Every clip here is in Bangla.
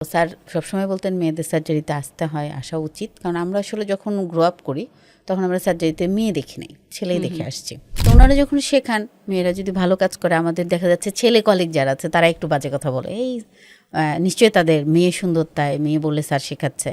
স্যার সবসময় বলতেন মেয়েদের সার্জারিতে আসতে হয় আসা উচিত। কারণ আমরা আসলে যখন গ্রো আপ করি তখন আমরা সার্জারিতে মেয়ে দেখি নাই ছেলেই দেখে আসছি। তো ওনারা যখন শেখান মেয়েরা যদি ভালো কাজ করে আমাদের দেখা যাচ্ছে ছেলে কলিগ যারা আছে তারা একটু বাজে কথা বলে এই নিশ্চয়ই তাদের মেয়ে সুন্দরতায় মেয়ে বলে স্যার শেখাচ্ছে।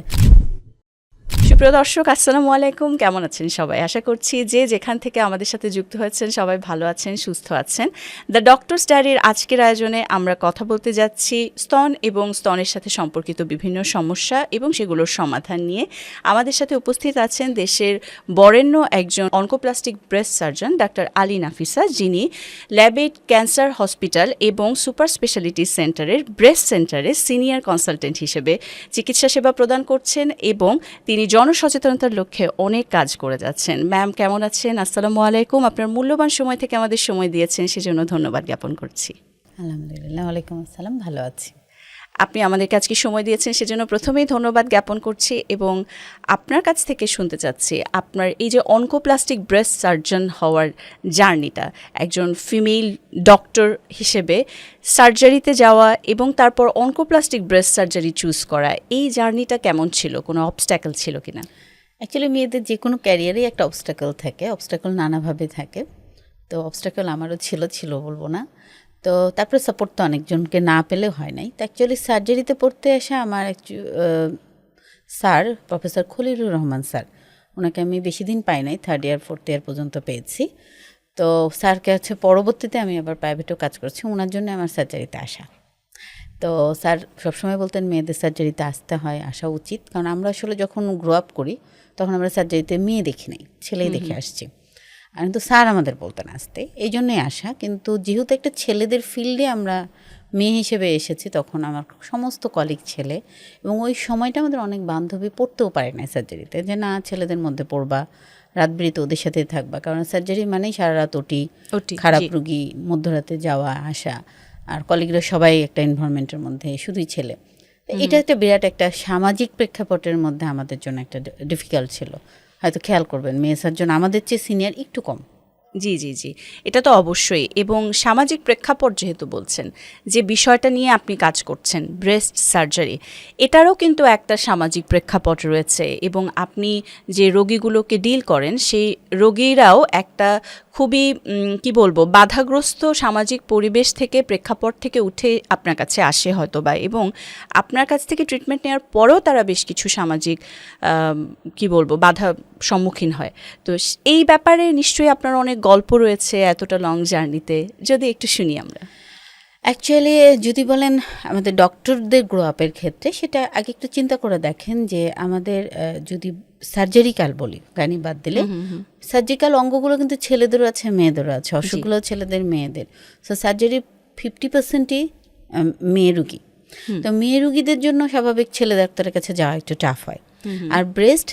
সুপ্রিয় দর্শক, আসসালামু আলাইকুম। কেমন আছেন সবাই? আশা করছি যে যেখান থেকে আমাদের সাথে যুক্ত হয়েছেন সবাই ভালো আছেন, সুস্থ আছেন। দ্য ডক্টরস ডায়েরির আজকের আয়োজনে আমরা কথা বলতে যাচ্ছি স্তন এবং স্তনের সাথে সম্পর্কিত বিভিন্ন সমস্যা এবং সেগুলোর সমাধান নিয়ে। আমাদের সাথে উপস্থিত আছেন দেশের বরেণ্য একজন oncoplastic breast surgeon, doctor Ali Nafisa, যিনি ল্যাবেট ক্যান্সার হসপিটাল এবং সুপার স্পেশালিটি সেন্টারের ব্রেস্ট সেন্টারে সিনিয়র কনসালটেন্ট হিসেবে চিকিৎসা সেবা প্রদান করছেন এবং তিনি জনসচেতনতার লক্ষ্যে অনেক কাজ করে যাচ্ছেন। ম্যাম, কেমন আছেন? আসসালামু আলাইকুম। আপনার মূল্যবান সময় থেকে আমাদের সময় দিয়েছেন, সেজন্য ধন্যবাদ জ্ঞাপন করছি। আলহামদুলিল্লাহ, ওয়ালাইকুম আসসালাম। ভালো আছি। আপনি আমাদেরকে আজকে সময় দিয়েছেন, সেজন্য প্রথমেই ধন্যবাদ জ্ঞাপন করছি এবং আপনার কাছ থেকে শুনতে চাচ্ছি আপনার এই যে অনকোপ্লাস্টিক ব্রেস্ট সার্জন হওয়ার জার্নিটা, একজন ফিমেল ডক্টর হিসেবে সার্জারিতে যাওয়া এবং তারপর অনকোপ্লাস্টিক ব্রেস্ট সার্জারি চুজ করা, এই জার্নিটা কেমন ছিল? কোনো অবস্ট্যাকল ছিল কিনা? অ্যাকচুয়ালি মেয়েদের যে কোনো ক্যারিয়ারেই একটা অবস্টাকল থাকে অবস্টাকল নানাভাবে থাকে। তো অবস্টাকল আমারও ছিল ছিল বলব না। তো তারপরে সাপোর্ট তো অনেকজনকে না পেলেও হয় নাই। তো অ্যাকচুয়ালি সার্জারিতে পড়তে আসা আমার sir professor Khalilur Rahman sir ওনাকে আমি বেশি দিন পাই নাই থার্ড ইয়ার ফোর্থ ইয়ার পর্যন্ত পেয়েছি। তো স্যারকে হচ্ছে পরবর্তীতে আমি আবার প্রাইভেটেও কাজ করছি ওনার জন্য আমার সার্জারিতে আসা। তো স্যার সবসময় বলতেন মেয়েদের সার্জারিতে আসতে হয় আসা উচিত। কারণ আমরা আসলে যখন গ্রো আপ করি তখন আমরা সার্জারিতে মেয়ে দেখি নাই ছেলেই দেখে আসছি। আর কিন্তু স্যার আমাদের বলতেন আসতে। এই জন্যই আসা। কিন্তু যেহেতু একটা ছেলেদের ফিল্ডে আমরা মেয়ে হিসেবে এসেছি তখন আমার সমস্ত কলিগ ছেলে। এবং ওই সময়টা আমাদের অনেক বান্ধবী পড়তেও পারে না সার্জারিতে যে না ছেলেদের মধ্যে পড়বা রাত বিরিতে ওদের সাথে থাকবা। কারণ সার্জারি মানেই সারা রাত ওটি ওটি, খারাপ রুগী মধ্যরাতে যাওয়া আসা। আর কলিগরা সবাই একটা এনভায়রনমেন্টের মধ্যে শুধুই ছেলে। এটা একটা বিরাট একটা সামাজিক প্রেক্ষাপটের মধ্যে আমাদের জন্য একটা ডিফিকাল্ট ছিল। হয়তো খেয়াল করবেন মেয়ে সার্জন আমাদের চেয়ে সিনিয়র একটু কম। জি জি জি। এটা তো অবশ্যই। এবং সামাজিক প্রেক্ষাপট যেহেতু বলছেন, যে বিষয়টা নিয়ে আপনি কাজ করছেন ব্রেস্ট সার্জারি এটারও কিন্তু একটা সামাজিক প্রেক্ষাপট রয়েছে। এবং আপনি যে রোগীগুলোকে ডিল করেন, সেই রোগীরাও একটা খুবই কি বলব, বাধাগ্রস্ত সামাজিক পরিবেশ থেকে, প্রেক্ষাপট থেকে উঠে আপনার কাছে আসে হয়তো বা এবং আপনার কাছ থেকে ট্রিটমেন্ট নেওয়ার পরেও তারা বেশ কিছু সামাজিক কি বলব, বাধা সম্মুখীন হয়। তো এই ব্যাপারে নিশ্চয়ই আপনার অনেক গল্প রয়েছে এতটা লং জার্নিতে যদি একটু শুনি আমরা। অ্যাকচুয়ালি যদি বলেন আমাদের ডক্টরদের গ্রো আপের ক্ষেত্রে সেটা আগে একটু চিন্তা করে দেখেন যে আমাদের যদি সার্জারিক্যাল বলি গানি বাদ দিলে সার্জিক্যাল অঙ্গগুলো কিন্তু ছেলেদেরও আছে মেয়েদেরও আছে অসুখগুলো ছেলেদের মেয়েদের। সো সার্জারি ফিফটি পার্সেন্টই মেয়ে রুগী। তো মেয়ে রুগীদের জন্য স্বাভাবিক ছেলে ডাক্তারের কাছে যাওয়া একটু টাফ হয়। আর ব্রেস্ট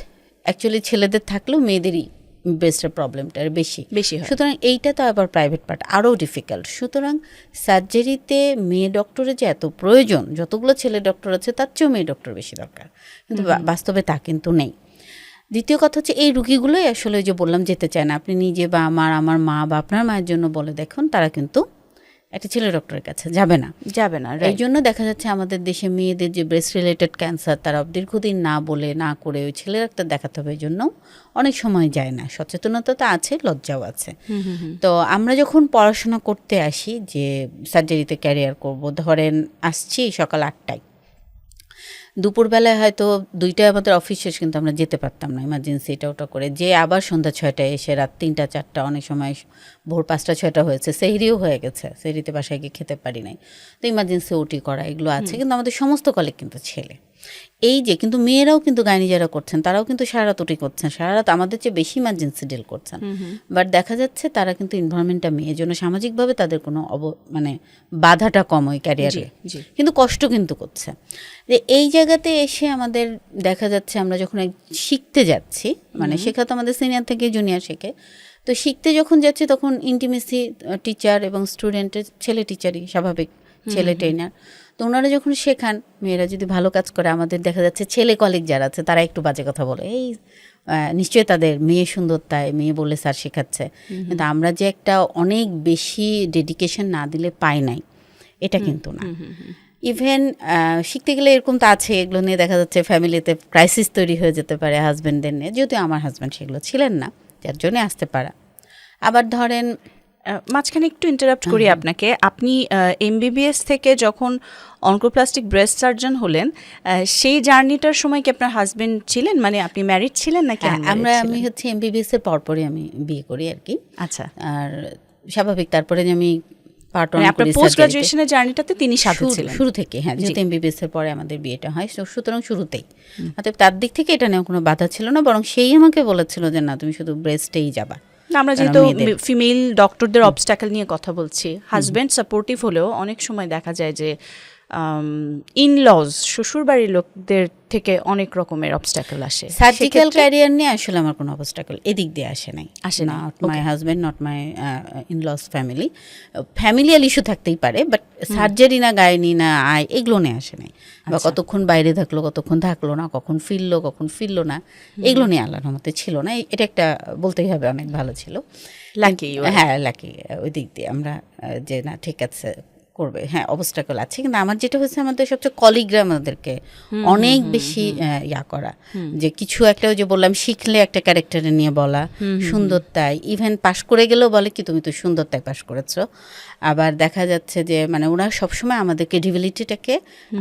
অ্যাকচুয়ালি ছেলেদের থাকলেও মেয়েদেরই ব্রেস্টের প্রবলেমটা বেশি। বেশি সুতরাং এইটা তো আবার প্রাইভেট পার্ট আরও ডিফিকাল্ট সুতরাং সার্জারিতে মেয়ে ডক্টরের যে এত প্রয়োজন যতগুলো ছেলে ডক্টর আছে তার চেয়েও মেয়ে ডক্টর বেশি দরকার। কিন্তু বাস্তবে তা কিন্তু নেই। দ্বিতীয় কথা হচ্ছে এই রুগীগুলোই আসলে যে বললাম যেতে চায় না। আপনি নিজে বা আমার আমার মা বা আপনার মায়ের জন্য বলে দেখুন তারা কিন্তু একটা ছেলে ডক্টরের কাছে যাবে না। যাবে না এই জন্য দেখা যাচ্ছে আমাদের দেশে মেয়েদের যে ব্রেস্ট রিলেটেড ক্যান্সার তারা দীর্ঘদিন না বলে না করে ওই ছেলে ডাক্তার দেখাতে হবে এই জন্য অনেক সময় যায় না। সচেতনতা তো আছে লজ্জাও আছে। তো আমরা যখন পড়াশোনা করতে আসি যে সার্জারিতে ক্যারিয়ার করব ধরেন আসছি সকাল আটটায়। দুপুরবেলায় হয়তো দুইটায় আমাদের অফিস শেষ কিন্তু আমরা যেতে পারতাম না ইমার্জেন্সি এটা ওটা করে। যে আবার সন্ধ্যা ছয়টায় এসে রাত তিনটা চারটা অনেক সময় ভোর পাঁচটা ছয়টা হয়েছে সেহরিও হয়ে গেছে সেহরিতে বাসায় গিয়ে খেতে পারি নাই। তো ইমার্জেন্সি ওটি করা এগুলো আছে কিন্তু আমাদের সমস্ত কলেজ কিন্তু ছেলে। এই যে কিন্তু মেয়েরাও কিন্তু গাইনি যারা করছেন তারাও কিন্তু সারা রাত করছেন সারা রাত আমাদের চেয়ে বেশি ইমার্জেন্সি ডিল করছেন। বাট দেখা যাচ্ছে তারা কিন্তু এনভায়রনমেন্টটা মেয়ের জন্য সামাজিকভাবে তাদের কোনো অব মানে বাধাটা কম ওই ক্যারিয়ারে কিন্তু কষ্ট কিন্তু করছে। যে এই জায়গাতে এসে আমাদের দেখা যাচ্ছে আমরা যখন শিখতে যাচ্ছি মানে শেখা তো আমাদের সিনিয়র থেকে জুনিয়র শেখে তো শিখতে যখন যাচ্ছি তখন ইন্টিমেসি টিচার এবং স্টুডেন্টের ছেলে টিচারই স্বাভাবিক ছেলে ট্রেনার তো ওনারা যখন শেখান মেয়েরা যদি ভালো কাজ করে আমাদের দেখা যাচ্ছে ছেলে কলিগ যারা আছে তারা একটু বাজে কথা বলে। এই নিশ্চয়ই তাদের মেয়ে সুন্দর তাই মেয়ে বলে স্যার শেখাচ্ছে। কিন্তু আমরা যে একটা অনেক বেশি ডেডিকেশন না দিলে পাই নাই এটা কিন্তু না। ইভেন শিখতে গেলে এরকম তো আছে এগুলো নিয়ে দেখা যাচ্ছে ফ্যামিলিতে ক্রাইসিস তৈরি হয়ে যেতে পারে হাজব্যান্ডদের নিয়ে। যদিও আমার হাজব্যান্ড সেগুলো ছিলেন না যার জন্যে আসতে পারা। আবার ধরেন মাঝখানে একটু ইন্টারাপ্ট করি আপনাকে। আপনি এমবিবিএস থেকে যখন অনকোপ্লাস্টিক ব্রেস্ট সার্জন হলেন সেই জার্নিটার সময় কি আপনার হাজবেন্ড ছিলেন? মানে আপনি ম্যারিড ছিলেন নাকি হ্যাঁ, আমরা আমি? হচ্ছে এমবিবিএস এর পরপরই আমি বিয়ে করি আর কি। আচ্ছা। আর স্বাভাবিক তারপরে আমি পার্ট আপনার পোস্ট গ্রাজুয়েশনের জার্নিটাতে তিনি সাথে শুরু- ছিলেন। শুরু থেকে হ্যাঁ যেহেতু এমবিবিএস এর পরে আমাদের বিয়েটা হয় সুতরাং শুরুতেই। অতএব তার দিক থেকে এটা নিয়ে কোনো বাধা ছিল না বরং সেই আমাকে বলেছিল যে না তুমি শুধু ব্রেস্টেই যাবা। না, আমরা যেহেতু ফিমেল ডক্টরদের অবস্ট্যাকল নিয়ে কথা বলছি হাজব্যান্ড সাপোর্টিভ হলেও অনেক সময় দেখা যায় যে ইনলজ শ্বশুরবাড়ির লোকদের থেকে অনেক রকমের অবস্টাকেল আসে। সার্জিক্যাল ক্যারিয়ার নিয়ে আসলে আমার কোনো অবস্ট্যাকল এদিক দিয়ে আসে নাই। আসে নাই, not my husband not my in laws family familial issue থাকতেই পারে বাট সার্জারি না গায়নি না আয় এগুলো নিয়ে আসে নাই। বা আচ্ছা। কতক্ষণ বাইরে থাকল কতক্ষণ থাকল না কখন ফিরলো কখন ফিরলো না এগুলো নিয়ে আল্লাহর মতে ছিল না। এটা একটা বলতেই হবে অনেক ভালো ছিল। Are. হ্যাঁ লাকি ওই দিক দিয়ে আমরা যে না ঠিক আছে করবে। হ্যাঁ অবস্টাকল আছে। কিন্তু আমার যেটা হচ্ছে আমাদের সবচেয়ে কলিগরা আমাদেরকে অনেক বেশি ইয়া করা। যে কিছু একটা ওই যে বললাম শিখলে একটা ক্যারেক্টারে নিয়ে বলা সুন্দরতায়। ইভেন পাশ করে গেলেও বলে কি তুমি তো সুন্দরতায় পাশ করেছ। আবার দেখা যাচ্ছে যে মানে ওরা সবসময় আমাদের ক্রেডিবিলিটিটাকে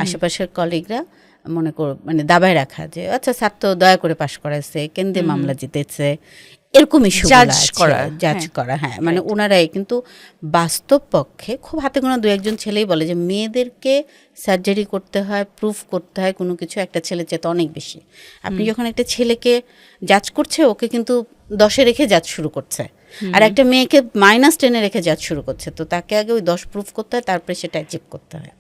আশেপাশের কলিগরা মনে কর মানে দাবায় রাখা যে আচ্ছা স্যার তো দয়া করে পাশ করাইছে কেন্দ্রে মামলা জিতেছে। এরকম ইস্যু Judge করা, জাজ হ্যাঁ। করা হ্যাঁ মানে ওনারাই কিন্তু বাস্তব পক্ষে খুব হাতে গোনা দু একজন ছেলেই বলে যে মেয়েদেরকে সার্জারি করতে হয় প্রুফ করতে হয় কোনো কিছু একটা ছেলে চেয়ে অনেক বেশি। আপনি যখন একটা ছেলেকে জাজ করছে ওকে কিন্তু দশে রেখে জাজ শুরু করছে। আর একটা মেয়েকে মাইনাস টেনে রেখে জাজ শুরু করছে তো তাকে আগে ওই দশ প্রুফ করতে হয় তারপরে সেটা অ্যাচিভ করতে হয়।